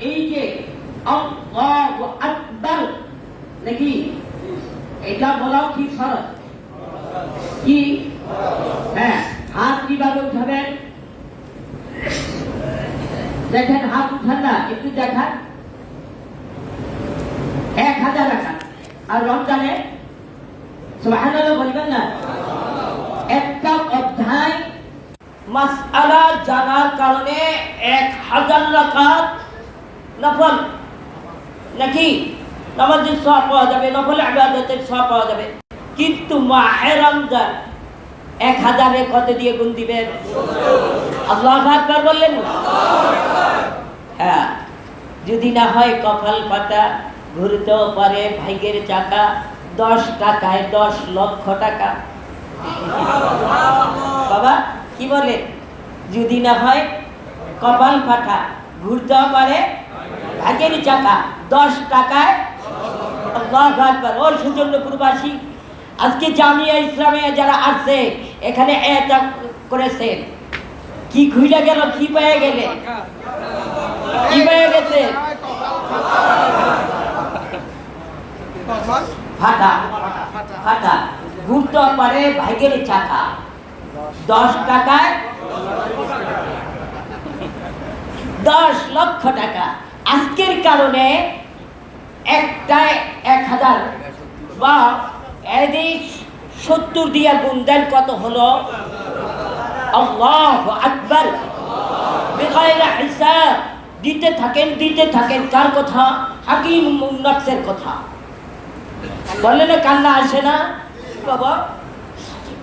এই যে আল্লাহু নাকি এটা বলাও কি ফরজ কি হ্যাঁ হাত কীভাবে উঠাবেন? দেখেন হাত উঠান না, একটু দেখান। এক হাজার টাকা। আর রমজানে? সুবহানাল্লাহ বলবেন না? একটা অধ্যায়। মাসআলা জানার কারণে এক হাজার রাকাত নফল। নাকি? নামাজের সব পাওয়া যাবে, নফল ইবাদতের সব পাওয়া যাবে। কিন্তু মাহে রমজান এক হাজারে কত দিয়ে গুণ দিবেন। আল্লাহ আকবার বললেন? হ্যাঁ যদি না হয় কপাল পাতা ঘুরতেও পারে ভাগ্যের চাকা, দশ টাকায় দশ লক্ষ টাকা। বাবা, কি বলে? যদি না হয় কপাল পাঠা ঘুরতেও পারে ভাগের চাকা দশ টাকায়। ওর সুজন্য প্রবাসী। আজকে জামিয়া ইসলামে যারা আসছে, এখানে এটা করেছেন কি খুইলা গেল, কি পেয়ে গেলে? কি পেয়ে গেছে? ফাটা ফাটা। ঘুরতে পারে ভাগের চাকা। দশ টাকায়। দশ লক্ষ টাকা। আজকের কারণে একটায় এক হাজার বা এদিক সত্তর দিয়া গুণ দেন কত হলো? আকবর। দিতে থাকেন দিতে থাকেন, কার কথা? হাকিম মুন্নাফসের কথা। বললে না, কান্না আসে না? বাবা,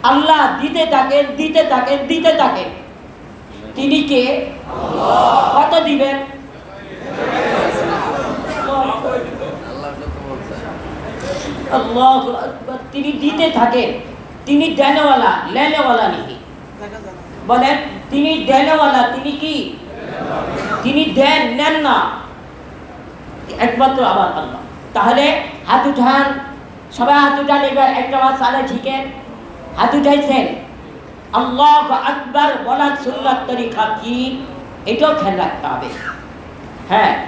আল্লাহ দিতে থাকেন দিতে থাকেন দিতে থাকেন। তিনি কে? কত দিবেন? আল্লাহু। তিনি দিতে থাকেন। তিনি দেনওয়ালা, লেনেওয়ালা নেই বলেন, তিনি দেনওয়ালা, তিনি কি? তিনি দেন, নেন না। একমাত্র আবার আল্লাহ। তাহলে হাত উঠান। সবাই হাত উঠান, এবার একটা মাস সালে ঠিকেন হাত উঠাইছেন। আল্লাহ আকবার বলার সুন্নাত তরিকা কি? এটাও খেয়াল রাখতে হবে। হ্যাঁ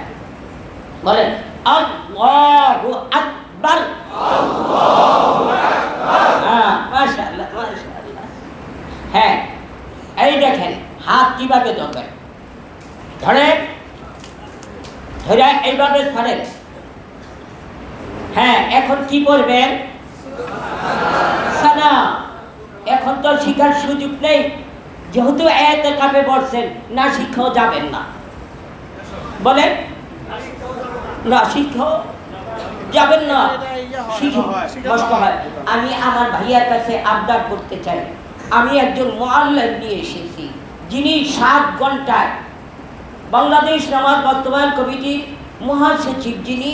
বলেন। আল্লাহু আকবার হ্যাঁ মাশাআল্লাহ মাশাআল্লাহ হ্যাঁ এই দেখেন, হাত কীভাবে ধরবেন? ধরেন, ধরে এইভাবে ছাড়েন হ্যাঁ এখন কি করবেন সানা এখন তো শিখার সুযোগ নেই। যেহেতু এতে কাপে বলছেন, না শিক্ষাও যাবেন না। বলেন। না শিক্ষাও যাবেন না। শিখে আমি আমার ভাইয়ার কাছে আবদার করতে চাই। আমি একজন মোয়াল্লেম নিয়ে এসেছি, যিনি সাত ঘন্টায় বাংলাদেশ নামাজ বাস্তবায়ন কমিটির মহাসচিব যিনি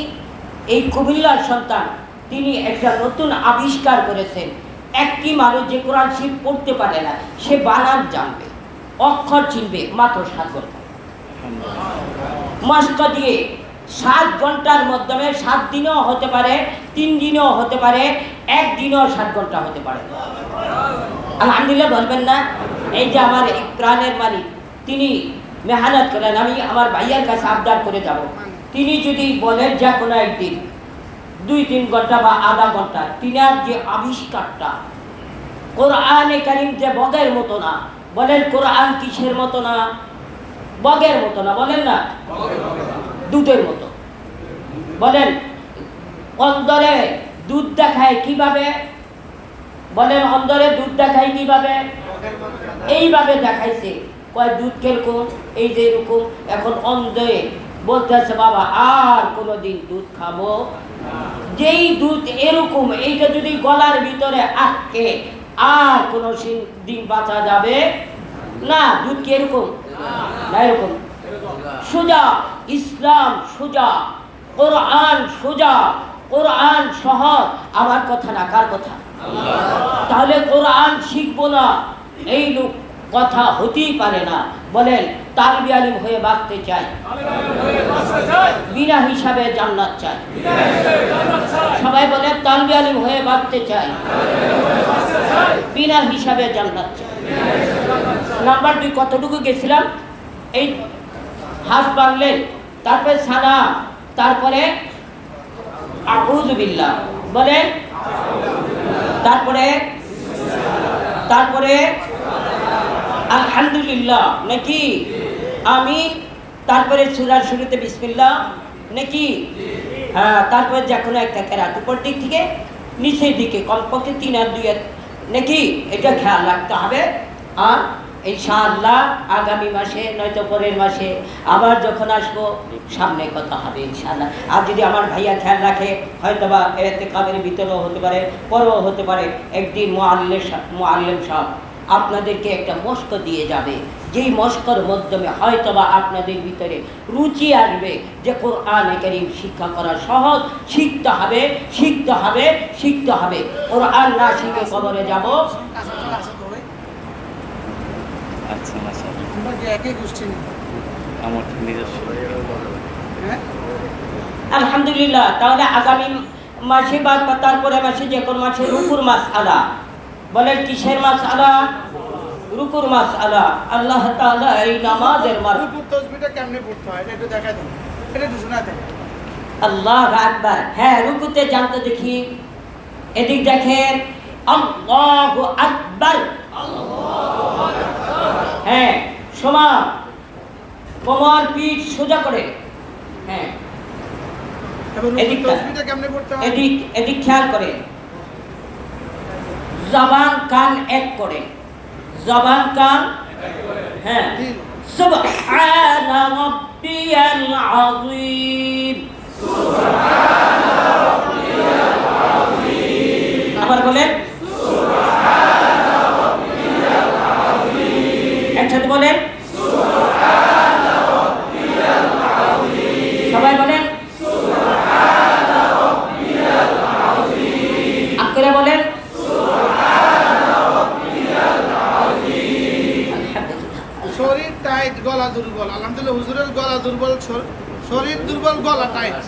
এই কুমিল্লার সন্তান, তিনি একটা নতুন আবিষ্কার করেছেন। একটি মানুষ যে কোরআন শিব পড়তে পারে না, সে বানান জানবে, অক্ষর চিনবে, মাত্র ঘণ্টা। মাস্ক দিয়ে সাত ঘণ্টার মাধ্যমে সাত দিনও হতে পারে, তিন দিনও হতে পারে একদিনও সাত ঘণ্টা হতে পারে। আলহামদুলিল্লাহ বলবেন না, এই যে আমার প্রাণের মালিক, তিনি মেহনত করেন, আমি আমার ভাইয়ার কাছে আবদার করে যাব। তিনি যদি বলেন যে কোনো একদিন, দুই, তিন ঘণ্টা বা আধা ঘণ্টা, তিনার যে আবিষ্কারটা, কোরআনে কারিম যে বগের মতো না, বলেন কোরআন কিসের মতো না? বগের মতো না, বলেন না? দুধের মতো। বলেন অন্তরে দুধ দেখায় কীভাবে? বলেন অন্তরে দুধ দেখায় কীভাবে? এইভাবে দেখাইছে। কয়, দুধ কীরকম? এই যে এরকম। এখন অন্ধে বলতেছে, বাবা, আর কোনোদিন দুধ খাব যেই দুধ এরকম, এইটা যদি গলার ভিতরে আটকে, আর কোনো দিন বাঁচা যাবে না। দুধ কি এরকম? না, এরকম। সোজা, ইসলাম সোজা, কোরআন সোজা, কোরআন সহজ, আমার কথা না, কার কথা? তাহলে কোরআন শিখব না, এই লোক কথা হতেই পারে না। বলেন, তালবি আলিম হয়ে বাঁচতে চাই। বিনা হিসাবে জান্নাত চাই। সবাই বলে তালবি আলিম হয়ে বাঁচতে চাই। বিনা হিসাবে জান্নাত চাই। নাম্বার দুই, কতটুকু গেছিলাম? এই হাত বাঁধলেন তারপরে সানা তারপরে আউযুবিল্লাহ বলেন তারপরে তারপরে আলহামদুলিল্লাহ, নাকি? আমি, তারপরে সুরার শুরুতে বিসমিল্লাহ, নাকি? হ্যাঁ তারপরে যে কোনো একটা কেরাত, উপর দিক থেকে, নিচের দিকে, কমপক্ষে তিন আর দুই নাকি? এটা খেয়াল রাখতে হবে। আর ইনশাআল্লাহ আগামী মাসে, নয়তো পরের মাসে আবার যখন আসব, সামনে কথা হবে ইনশাআল্লাহ। আর যদি আমার ভাইয়া খেয়াল রাখে হয়তো বা এতে কাবের ভিতরেও হতে পারে, পরেও হতে পারে, একদিন মোয়াল্লে মোয়াল্লেম সাহেব আপনাদেরকে একটা মস্ক দিয়ে যাবে। যেই মস্কর মাধ্যমে হয়তো বা আপনাদের ভিতরে রুচি আসবে যে কোরআন করিম শিক্ষা করা সহজ, শিখতে হবে শিখতে হবে শিখতে হবে। কোরআন না শিখে কবরে যাব মাসা কি একই গোষ্ঠী? আমার নিজস্ব। হ্যাঁ? আলহামদুলিল্লাহ তাহলে আগামী মাসে বা বা তারপরে মাসে যে কোন মাসে রুকুর মাস আলা বলেন কিসের মাস আলা রুকুর মাস আলা আল্লাহ তাআলা এই নামাজের মার রুকুর তসবিটা কেমনে পড়তে হয়? এটা একটু দেখাই দেন। এটা একটু শোনা দেন। আল্লাহ আকবার। হ্যাঁ রুকুতে জানতে দেখি। এদিক দেখেন আল্লাহু আকবার। হ্যাঁ সমান কোমর পিঠ সোজা করে হ্যাঁ এবার রুকুর এদিকটা। তসবিটা কেমনে পড়তে হয় এদিক এদিক খেয়াল করে জবান কান এক করে জবান কান হ্যাঁ দিল سبحان ربي العظيم আবার বলেন শরীর দুর্বল, গলা টাইট।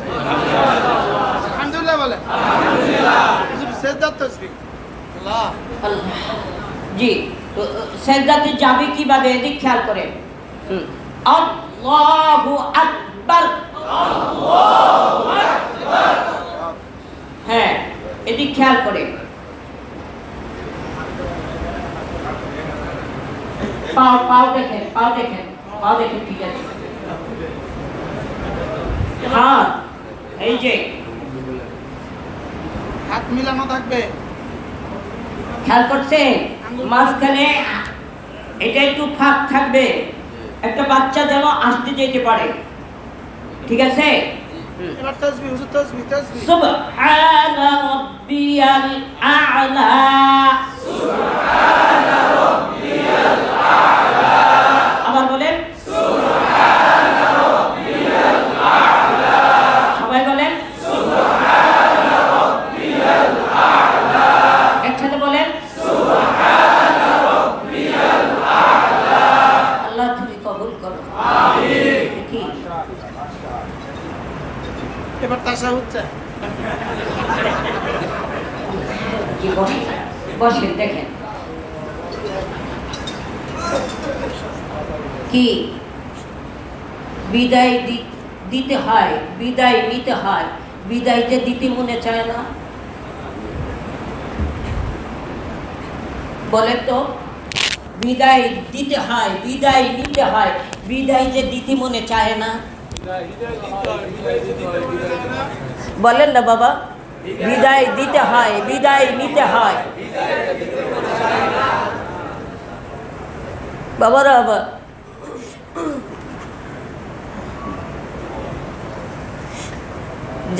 আলহামদুলিল্লাহ বলে। আল্লাহ আল্লাহ। জি সেজদাতে যাবে কীভাবে? এদিক খেয়াল করেন। হুম। আল্লাহু আকবার। হ্যাঁ এদিক খেয়াল করেন। পাও পাও দেখেন পাও দেখেন পাও দেখেন, ঠিক আছে। হ্যাঁ এই যে। হাত মিলানো থাকবে। খেয়াল করছে? মাঝখানে এটা একটু ফাঁক থাকবে। একটা বাচ্চা যেন আসতে যেতে পারে। ঠিক আছে? এবার তসবি হুজুর তসবি তসবি সুবহান রাব্বিয়াল আ'লা। আবার বলেন সবাই বলেন একসাথে বলেন আল্লাহ তুমি কবুল করো কি তাসা হচ্ছে? বসেন, দেখেন। কি? বিদায় দিতে হয়, বিদায় নিতে হয়। বিদায় যে দিতে মনে চায় না? বলে তো। বিদায় দিতে হয়, বিদায় নিতে হয়। বিদায় যে দিতে মনে চায় না? বলেন না বাবা, বিদায় দিতে হয়, বিদায় নিতে হয়। বাবারা, বাবা।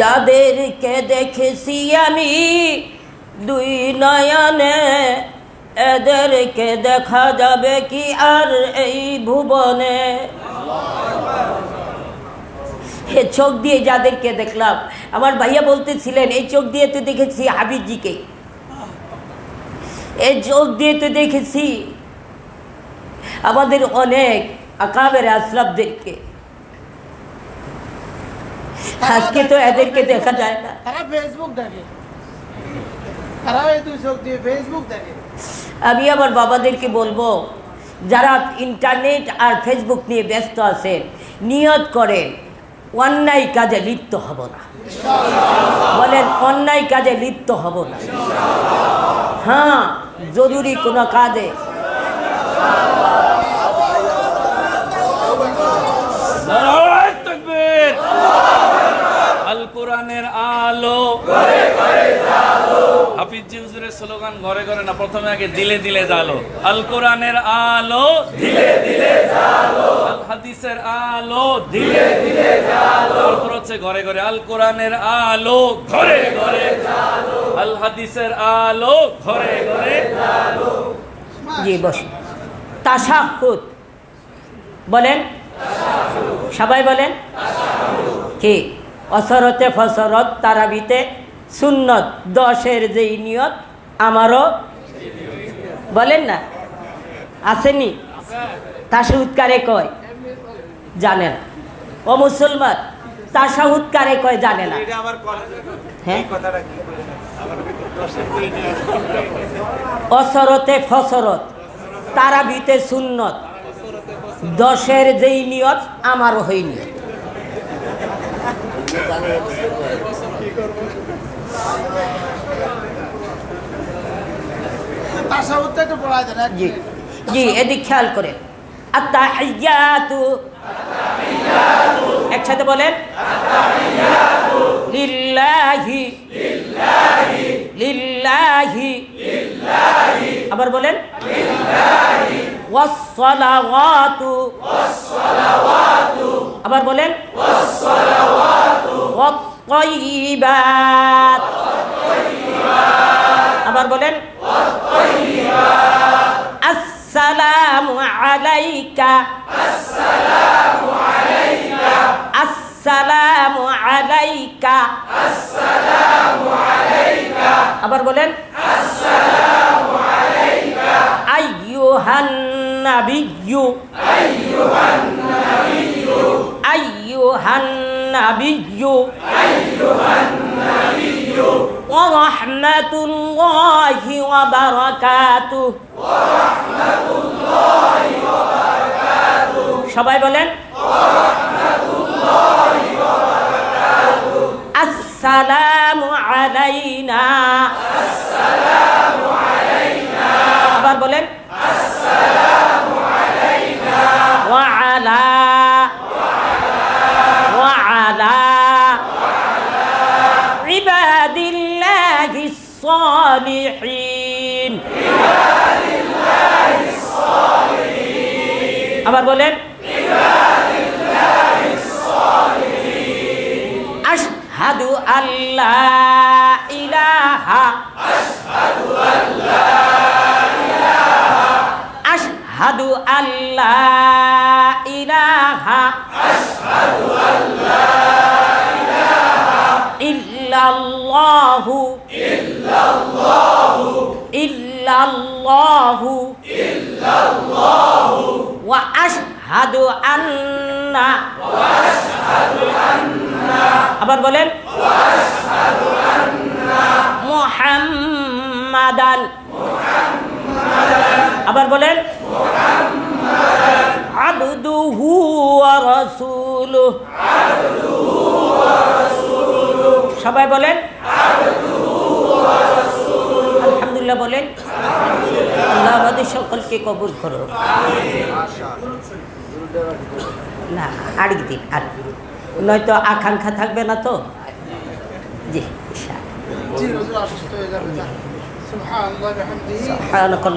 যাদেরকে দেখেছি আমি, দুই নয়নে এদেরকে দেখা যাবে কি আর এই ভুবনে? এ চোখ দিয়ে যাদেরকে দেখলাম আমার ভাইয়া বলতেছিলেন এই চোখ দিয়ে তো দেখেছি হাবিবজিকে। এই চোখ দিয়ে তো দেখেছি আমাদের অনেক আকাবের আসলাবদেরকে আজকে তো এদেরকে দেখা যায় না। তারা ফেসবুক দেখে। তারা দুই চোখ দিয়ে ফেসবুক দেখে। আমি আমার বাবাদেরকে বলব যারা ইন্টারনেট আর ফেসবুক নিয়ে ব্যস্ত আছেন নিয়ত করেন। অন্যায় কাজে লিপ্ত হব না। বলেন, অন্যায় কাজে লিপ্ত হব না। হ্যাঁ জরুরি কোনো কাজে নারায় তাকবীর আল কোরআনের আলো হাফিজ হুজুরের স্লোগান ঘরে ঘরে না প্রথমে আগে দিলে দিলে জালো। আল কোরআনের আলো দিলে দিলে জালো। আল হাদিসের আলো দিলে দিলে জালো। তারপর হচ্ছে ঘরে ঘরে আল কোরআনের আলো ঘরে ঘরে জালো। আল হাদিসের আলো ঘরে ঘরে জি বস। তাসাহুদ বলেন? সবাই বলেন? কি অসরতে ফসরত তারাবিতে সুন্নত দশের যেই নিয়ত আমারও বলেন না? আসেনি? তাসাহুদ কারে কয়? জানে না। ও মুসলমান তাসাহুদ কারে কয় জানে না? হ্যাঁ? অসরতে ফসরত তারাবিতে সুন্নত। দশের যেই নিয়ত আমারও হই নিয়ত তাসাউদ্দা একটু পড়ায় দেন এক জি। জি এদিক খেয়াল করে। একসাথে বলেন। লিল্লাহি। লিল্লাহি। আবার বলেন। ওয়াসসালাওয়াতু। আবার বলেন। ওয়াত আবার বলেন। আসসালামু আলাইকা আসসালামু আলাইকা আসসালামু আলাইকা আসসালামু আলাইকা আবার বলেন আসসালামু আলাইকা আইয়ুহান নাবিয়্যু আইয়ুহান নাবিয়্যু আইয়ুহান নাবিয়্যু ورحمة الله وبركاته সবাই বলেন আসসালামু আলাইনা আবার বলেন وعلى وعلى الصالحين আবার বলেন আশহাদু আল্লাহ ইলাহা আশহাদু আল্লাহ ইলাহা ইল্লাল্লাহু ওয়া আশহাদু আন্না আবার বলেন মুহাম্মাদান আবার বলেন আবদুহু ওয়া রাসূলুহু সবাই বলেন আলহামদুলিল্লাহ বলেন আল্লাহ আমাদের সকলকে কবুল করো না আরেক দিন আর নয়তো আকাঙ্ক্ষা থাকবে না তো? জি